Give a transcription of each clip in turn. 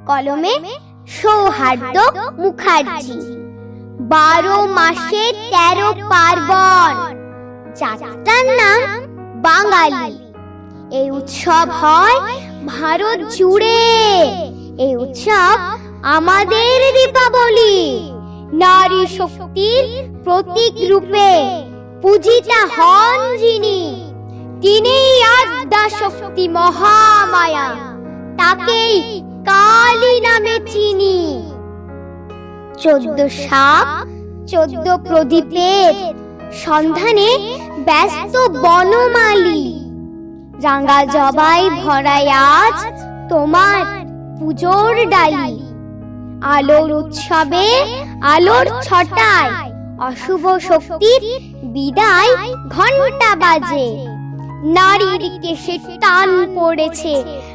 কলমে সৌহার্দ্য মুখার্জি। বারো মাসে তেরো পার্বণ। যাত্রার নাম বাঙালি। এই উৎসব হয় ভারত জুড়ে। এই উৎসব আমাদের দীপাবলি। নারী শক্তির প্রতীক রূপে পূজিতা হন যিনি। তিনি আদ্যা শক্তি মহামায়া। তাকেই কালী নামে চিনি। চোদ্দ সাপ, চোদ্দ প্রদীপের সন্ধানে ব্যস্ত বনমালী। রাঙা জবাই ভরায় আজ তোমার পুজোর ডালি। আলোর উৎসবে আলোর ছটায় অশুভ শক্তির বিদায় ঘণ্টা বাজে। নারীর কেশে টান পড়েছে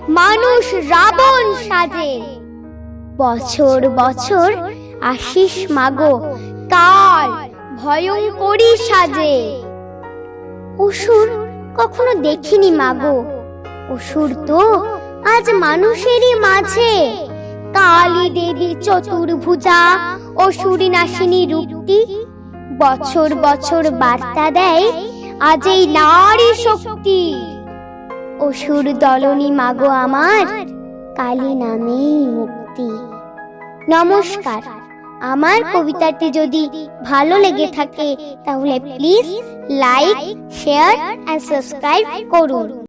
মানুষ রাবণ সাজে। বছর বছর আশিস মাগো কাল ভয়ঙ্করী সাজে। অসুর কখনো দেখিনি মাগো। অসুর তো আজ মানুষেরই মাঝে। কালী দেবী চতুর্ভুজা, অসুরী নাশিনী রূপটি বছর বছর বার্তা দেয়। আজ এই নারী শক্তি। অসুর দলনি মাগো আমার। কালী নামে মুক্তি। নমস্কার। আমার কবিতাটি যদি ভালো লেগে থাকে, তাহলে please like share and subscribe করুন।